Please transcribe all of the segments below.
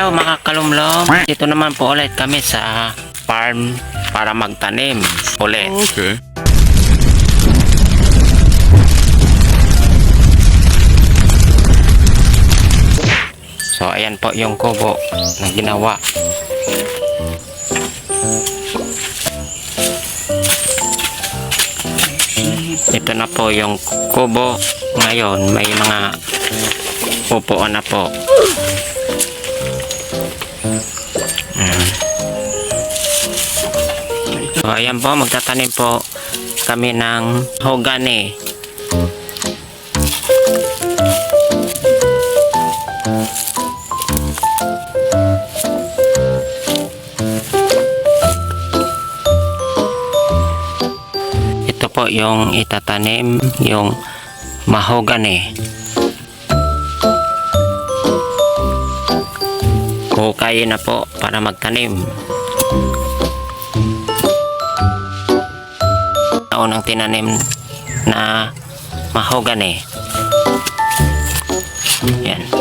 Hello mga kalumlom. Dito naman po ulit kami sa farm para magtanim ulit. Okay. So ayan po yung kubo na ginawa. Ito na po yung kubo. Ngayon may mga upuan na po. Mm. So ayan po, magtatanim po kami ng hogani. Ito po yung itatanim, yung mahogani. Hukayin na po para magtanim. Unang tinanim na mahogani. Yan.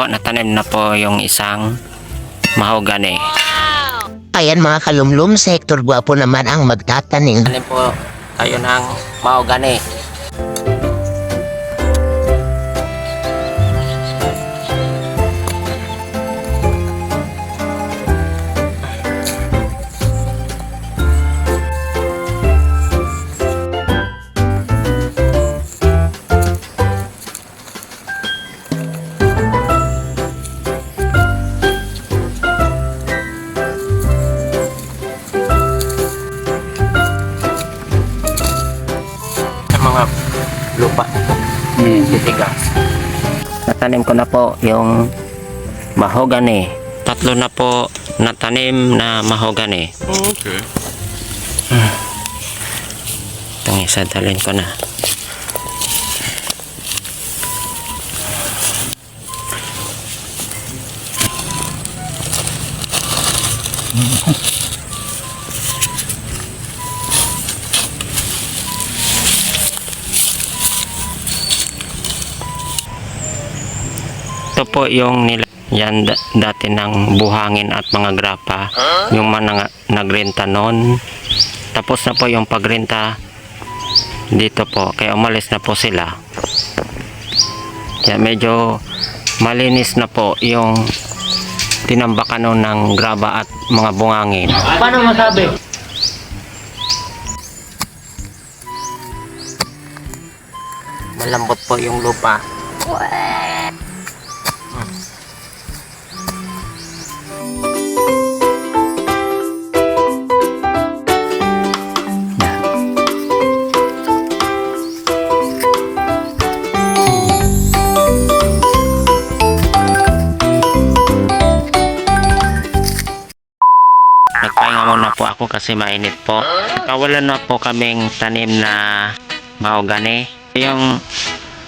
Po, natanim na po yung isang mahogani. Ayan mga kalumlum, sa Hector Guapo naman ang magtatanim. Tanim po tayo ng mahogani. Natanim ko na po yung mahogani. Tatlo na po natanim na mahogani. Okay. Itong isa dalhin ko na. Ito po yung nila yan da- dati ng buhangin at mga grapa. Yung mga nagrenta noon. Tapos na po yung pagrenta dito po. Kaya umalis na po sila. Kaya medyo malinis na po yung tinambakan noon ng graba at mga bungangin Paano masabi? malambot po yung lupa. Nagpahinga kasi mainit po. Kawalan na po kaming tanim na mahogani. Yung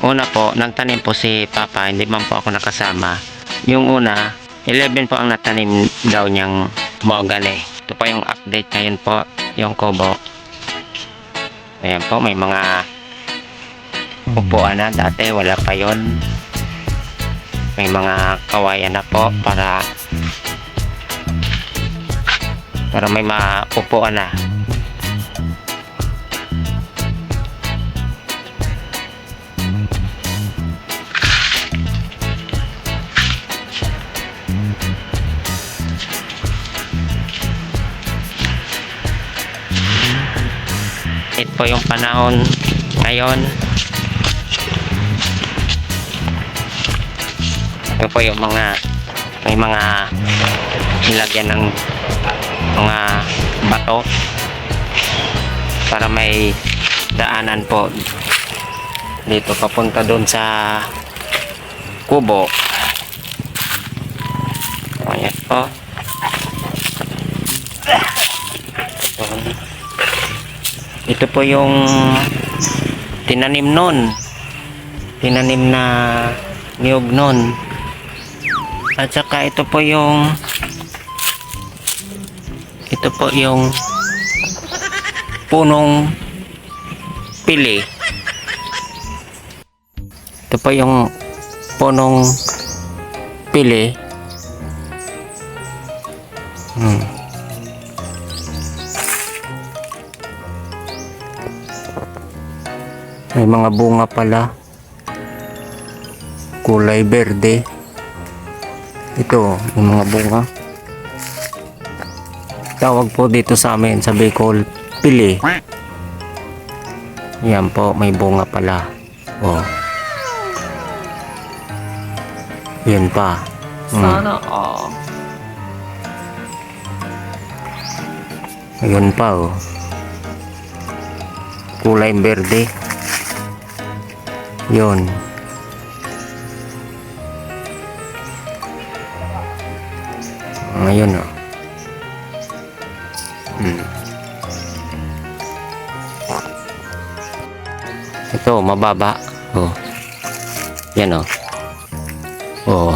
una po, nagtanim po si Papa, hindi man po ako nakasama. Yung una, 11 po ang natanim daw niyang mahogani. Ito po yung update ngayon po, yung kobo. Ayan po, may mga upuan na. Dati wala pa yon May mga kawayan na po para pero may maupuan na. Ito po yung panahon ngayon. Ito po yung mga may mga nilagyan ng mga bato para may daanan po dito papunta doon sa kubo. Ayan po. Ito po yung tinanim nun. Tinanim na niyog nun. At saka ito po yung ito po yung punong pili. Ito po yung punong pili. Hmm. May mga bunga pala. Kulay berde. Ito, yung mga bunga. Tawag po dito sa amin sa Bicol, pili. Yan po, may bunga pala. Oh. Yan pa. Hmm. Sana all. Ayun pa oh. Kulay berde. Yun. Ngayon oh. Ito, mababa. Oh. Yan oh. Oh.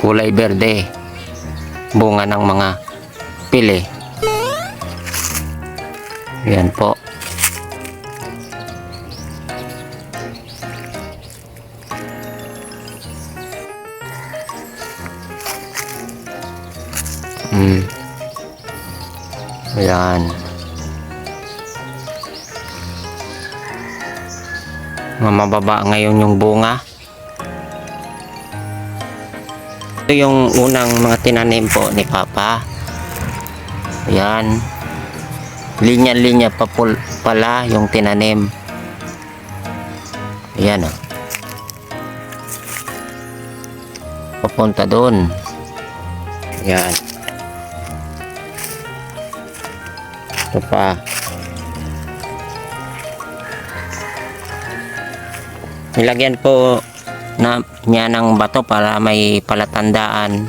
Kulay berde. Bunga ng mga pili. Yan po. Hmm. Ayan. Mamababa ngayon yung bunga. Ito yung unang mga tinanim po ni Papa. Ayan linya-linya pa pala yung tinanim. Ayan o. Papunta doon. Ayan. Ito pa. Nilagyan po na niya ng bato para may palatandaan.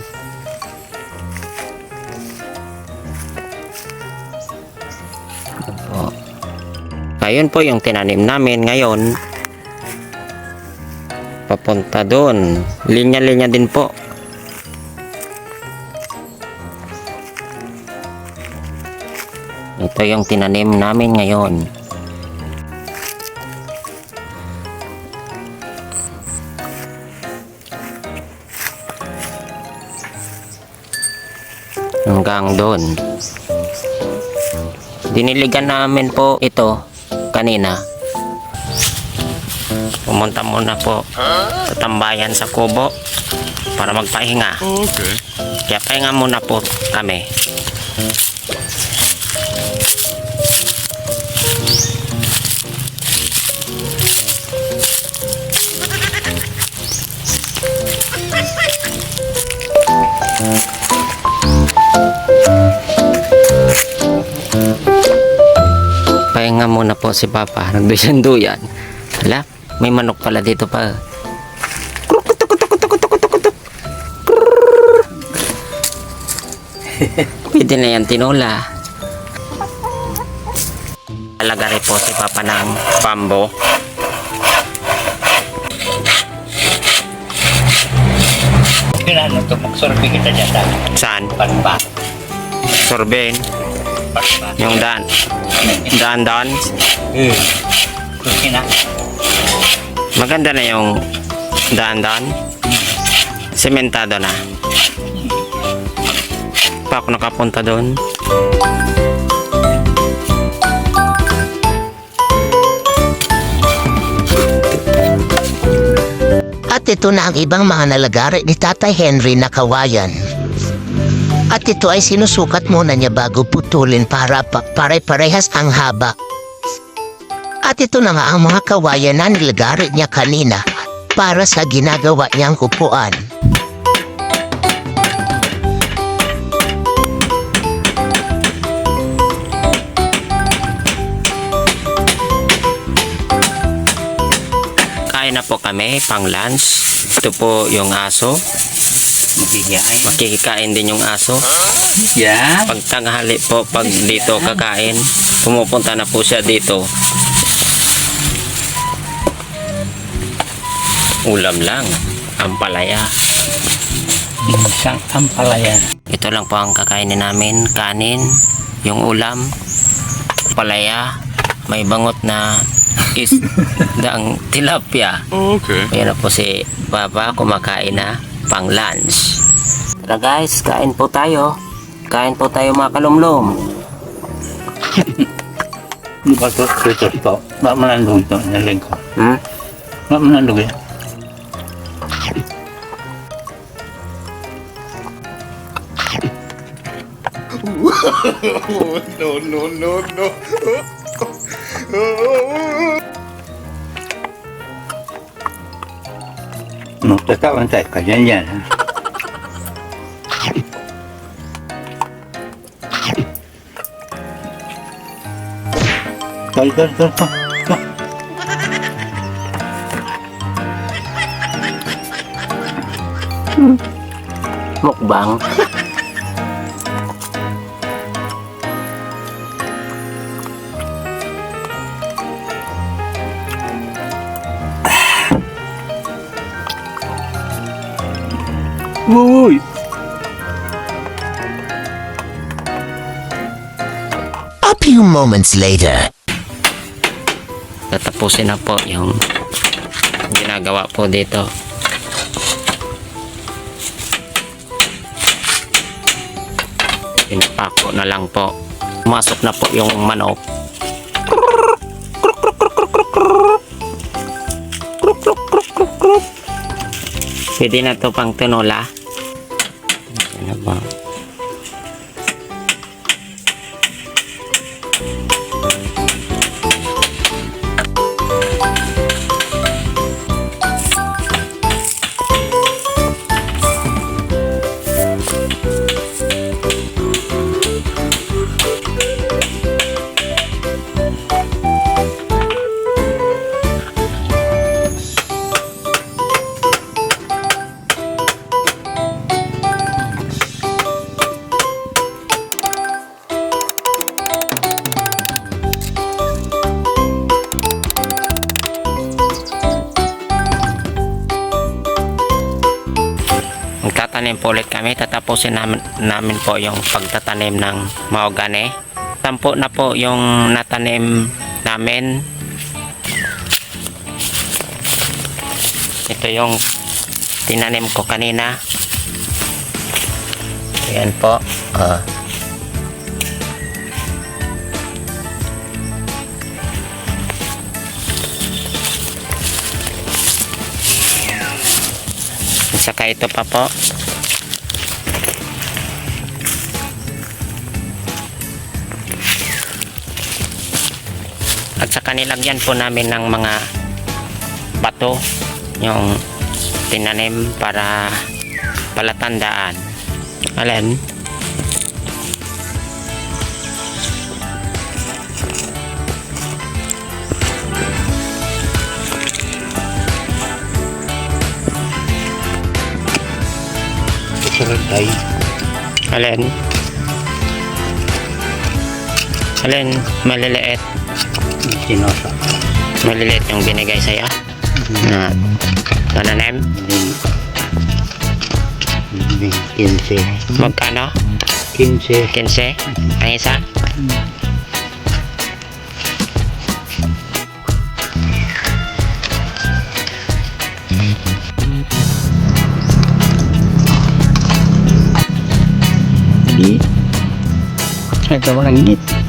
po. Ayun po yung tinanim namin ngayon. Papunta doon. Linya-linya din po. Ito yung tinanim namin ngayon. Hanggang doon. Diniligan namin po ito kanina. Pumunta muna po sa tambayan sa kubo para magpahinga. Okay. Kaya pahinga muna po kami. Muna po si Papa. Nagduyan-duyan. Hala, may manok pala dito pa. Pwede na yan tinola. Alagari po si Papa ng pambo. Kailangan ito magsorbe kita dyan sa Saan? panpa. Sorben. Yung daan. Daan-daan. Na. Maganda na yung daan-daan. Sementado na. Pa ako nakapunta doon. At ito na ang ibang mga nalagari ni Tatay Henry na kawayan. At ito ay sinusukat muna niya bago putulin para pa- pare-parehas ang haba. At ito na nga ang mga kawayan na nilagari niya kanina para sa ginagawa niyang upuan. Kain na po kami, pang lunch. Ito po yung aso. Makikikain din yung aso. Yan. Pag tanghali po, pag dito kakain, pumupunta na po siya dito. Ulam lang, ang palaya. Isang ampalaya. Ito lang po ang kakainin namin, kanin, yung ulam, palaya, may bangot na isdang tilapia. Okay. Ayan na po si Papa kumakain na pang lunch. Tara guys, kain po tayo. Kain po tayo mga kalumlum. Di ba ito? Ito ito. Ba manandog ito. Naling ko. Hmm? Ba manandog yan. No, no, no, no. Tetap nanti kajian yan. ha? Tol, tol. tol. Mukbang. Uy! A few moments later. Tatapusin na po yung ginagawa po dito. Pinapako na lang po. Masok na po yung manok. Pwede na to pang tinola. Magtatanim po ulit kami. Tatapusin namin, namin po yung pagtatanim ng mahogany. Tampo na po yung natanim namin. Ito yung tinanim ko kanina. Ayan po. At saka ito pa po. Saka nilagyan po namin ng mga bato yung tinanim para palatandaan. Alin? Sarap tayo. Alin? Alin? Maliliit. Sinosa. Maliliit yung binigay sa'yo. Na tananim. Hindi. Kinse. Magkano? Kinse. 15? Ang isa? Ito walang ngit.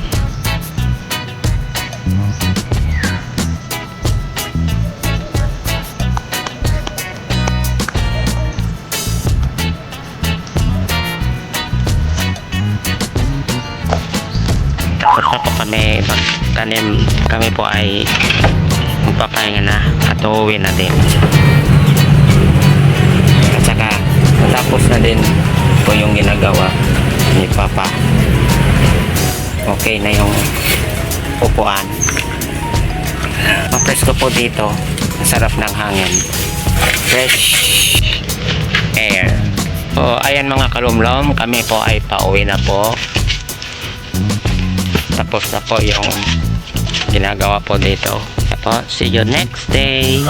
Na po kami magtanim. Kami po ay magpapahinga na at uuwi na din. At saka tapos na din po yung ginagawa ni Papa. Okay na yung upuan. Ang presko po dito. Sarap ng hangin. Fresh air. So, ayan mga kalumlom, kami po ay pauwi na po. Tapos na po yung ginagawa po dito. Tapos, see you next day.